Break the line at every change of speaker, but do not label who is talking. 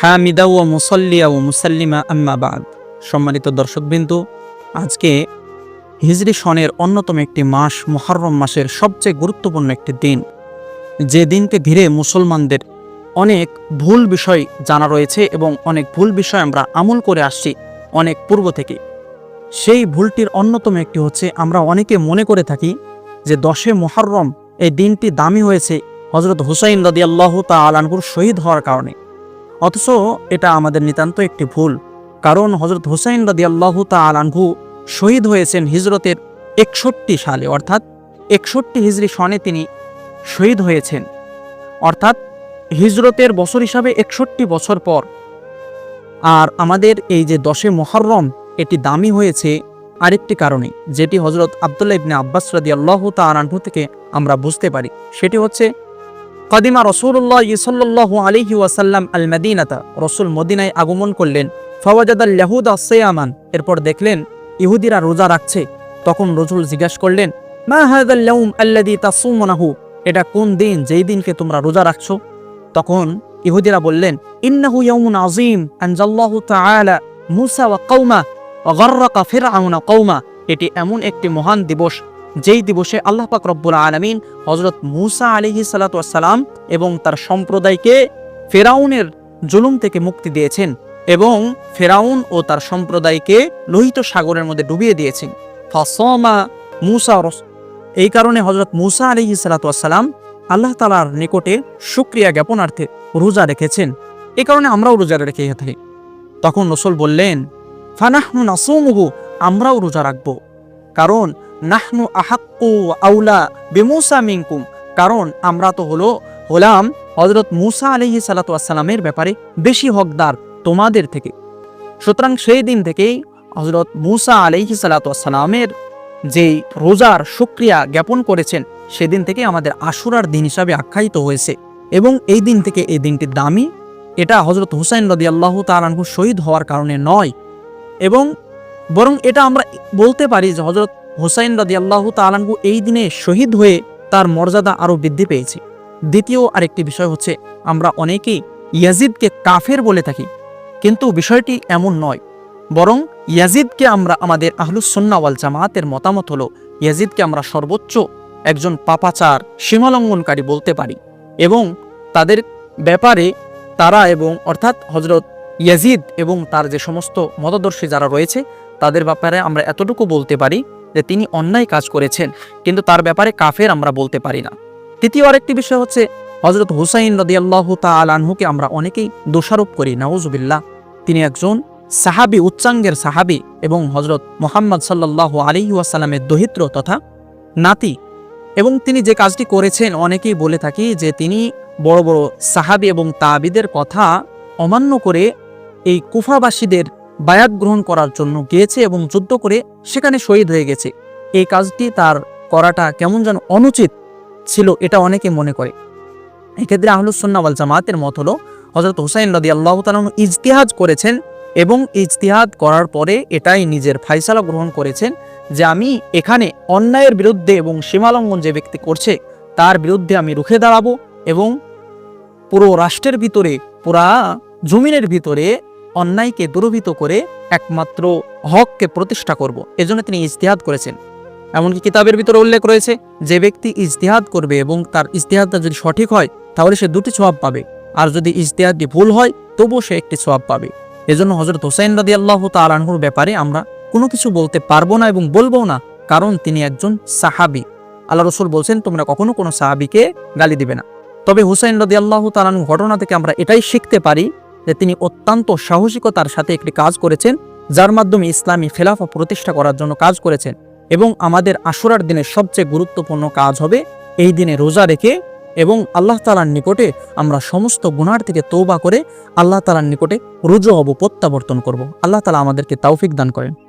হামিদা ও মুসল্লিয়া ও মুসাল্লিমা আম্মাবাদ সম্মানিত দর্শকবিন্দু, আজকে হিজরি সনের অন্যতম একটি মাস, মুহররম মাসের সবচেয়ে গুরুত্বপূর্ণ একটি দিন। যে দিনকে ঘিরে মুসলমানদের অনেক ভুল বিষয় জানা রয়েছে এবং অনেক ভুল বিষয় আমরা আমল করে আসছি অনেক পূর্ব থেকে। সেই ভুলটির অন্যতম একটি হচ্ছে, আমরা অনেকে মনে করে থাকি যে দশে মুহররম এই দিনটি দামি হয়েছে হজরত হুসাইন রদি তা আলানপুর শহীদ হওয়ার কারণে। অথচ এটা আমাদের নিতান্ত একটি ভুল, কারণ হজরত হুসাইন রদি আল্লাহ তালানহু শহীদ হয়েছেন হিজরতের একষট্টি সালে, অর্থাৎ একষট্টি হিজরি সনে তিনি শহীদ হয়েছেন। অর্থাৎ হিজরতের বছর হিসাবে একষট্টি বছর পর। আর আমাদের এই যে দশে মহরম এটি দামি হয়েছে আরেকটি কারণে, যেটি হজরত আবদুল্লাহ ইবনে আব্বাস রাদি আল্লাহ তালানহু থেকে আমরা বুঝতে পারি। সেটি হচ্ছে কদিমা রসুল্লাহ ইসল্লাহ আলিহি ওয়াসাল্লাম আল মদিনাতা রসুল মদিনায় আগমন করলেন। ফওয়াজাদ আল ইয়াহুদ আসেয়ামান এরপর দেখলেন, ইহুদিরা রোজা রাখছে। তখন রসুল জিজ্ঞাসা করলেন, মা হাদাল্লাউম আল্লাদি তাসুমনাহু? এটা কোন দিন? যেই দিনকে তোমরা রোজা রাখছো? তখন ইহুদিরা বললেন, ইন্নাহু ইয়াউমুন আযীম। আনজাল্লাহু তাআলা মূসা ওয়া কওমা। ওয়া গাররাকা ফিরআউনা কওমা। এটি এমন একটি মহান দিবস যেই দিবসে আল্লাহ পাক রব্বুল আলামিন হযরত মুসা আলিহি সালাতু ওয়াসসালাম এবং তার সম্প্রদায়কে ফেরাউনের জুলুম থেকে মুক্তি দিয়েছেন এবং ফেরাউন ও তার সম্প্রদায়কে লোহিত সাগরের মধ্যে ডুবিয়ে দিয়েছেন। ফাসমা মূসা এই কারণে হজরত মুসা আলিহি সালাতাম আল্লাহ তালার নিকটে সুক্রিয়া জ্ঞাপনার্থে রোজা রেখেছেন। এ কারণে আমরাও রোজা রেখে থাকি। তখন রসুল বললেন, ফানাহনু নাসুমুহু, আমরাও রোজা রাখব। কারণ নাহনু আহাক্কু আউলা বেমুসা মিনকুম। কারণ আমরা তো হলো, হলাম হজরত মুসা আলিহি সালাতামের ব্যাপারে বেশি হকদার তোমাদের থেকে। সুতরাং সেই দিন থেকেই হজরত মুসা আলিহি সালাতামের যেই রোজার সুক্রিয়া জ্ঞাপন করেছেন, সেদিন থেকে আমাদের আশুরার দিন হিসাবে আখ্যায়িত হয়েছে। এবং এই দিন থেকে এই দিনটি দামি। এটা হজরত হুসাইন রদি আল্লাহ তালানহু শহীদ হওয়ার কারণে নয়। এবং বরং এটা আমরা বলতে পারি যে হজরত হুসাইন রদি আল্লাহ তালানহু এই দিনে শহীদ হয়ে তার মর্যাদা আরও বৃদ্ধি পেয়েছে। দ্বিতীয় আরেকটি বিষয় হচ্ছে, আমরা অনেকেই ইয়াজিদকে কাফের বলে থাকি, কিন্তু বিষয়টি এমন নয়। বরং ইয়াজিদকে আমরা আমাদের আহলুসন্না ওয়াল জামাতের মতামত হলো, ইয়াজিদকে আমরা সর্বোচ্চ একজন পাপাচার, সীমালঙ্ঘনকারী বলতে পারি এবং তাদের ব্যাপারে তারা এবং অর্থাৎ হজরত ইয়াজিদ এবং তার যে সমস্ত মতদর্শী যারা রয়েছে তাদের ব্যাপারে আমরা এতটুকু বলতে পারি যে তিনি অন্যায় কাজ করেছেন, কিন্তু তার ব্যাপারে কাফের আমরা বলতে পারি না। তৃতীয় আরেকটি বিষয় হচ্ছে হজরত হুসাইন রদিয়াল্লাহ তালানহুকে আমরা অনেকেই দোষারোপ করি। নাউজুবিল্লাহ, তিনি একজন সাহাবি, উচ্চাঙ্গের সাহাবি এবং হজরত মোহাম্মদ সাল্লাহ আলী ওয়াসাল্লামের দহিত্র তথা নাতি। এবং তিনি যে কাজটি করেছেন, অনেকেই বলে থাকি যে তিনি বড় বড় সাহাবি এবং তাবিদের কথা অমান্য করে এই কুফাবাসীদের বায়াত গ্রহণ করার জন্য গিয়েছে এবং যুদ্ধ করে সেখানে শহীদ হয়ে গেছে। এই কাজটি তার করাটা কেমন যেন অনুচিত ছিল এটা অনেকে মনে করে। এক্ষেত্রে আহলুসন্না ওয়াল জামাতের মত হলো হজরত হুসাইন রদি আল্লাহ তালন ইজতিহাজ করেছেন এবং ইজতিহাদ করার পরে এটাই নিজের ফাইসালা গ্রহণ করেছেন যে আমি এখানে অন্যায়ের বিরুদ্ধে এবং সীমালঙ্ঘন যে ব্যক্তি করছে তার বিরুদ্ধে আমি রুখে দাঁড়াবো এবং পুরো রাষ্ট্রের ভিতরে, পুরা জমিনের ভিতরে অন্যায়কে দূরভীত করে একমাত্র হককে প্রতিষ্ঠা করব। এজন্য তিনি ইজতিহাদ করেছেন। এমনকি কিতাবের ভিতরে উল্লেখ রয়েছে, যে ব্যক্তি ইজতিহাদ করবে এবং তার ইজতিহাদটা যদি সঠিক হয়, তাহলে সে দুটি সোয়াব পাবে। আর যদি ইজতিহাদটি ভুল হয়, তবুও সে একটি সোয়াব পাবে। এজন্য হজরত হোসাইন রাদি আল্লাহ তালানহুর ব্যাপারে আমরা কোনো কিছু বলতে পারব না এবং বলব না, কারণ তিনি একজন সাহাবি। আল্লাহ রসুল বলছেন, তোমরা কখনো কোনো সাহাবিকে গালি দিবে না। তবে হুসাইন রদি আল্লাহ তালানু ঘটনা থেকে আমরা এটাই শিখতে পারি যে তিনি অত্যন্ত সাহসিকতার সাথে একটি কাজ করেছেন, যার মাধ্যমে ইসলামী ফেলাফা প্রতিষ্ঠা করার জন্য কাজ করেছেন এবং আমাদের আশুরার দিনের সবচেয়ে গুরুত্বপূর্ণ কাজ হবে এই দিনে রোজা রেখে এবং আল্লাহ তালার নিকটে আমরা সমস্ত গুনার থেকে তৌবা করে আল্লাহ তালার নিকটে রুজু হব প্রত্যাবর্তন করব। আল্লাহ তালা আমাদেরকে তাওফিক দান করেন।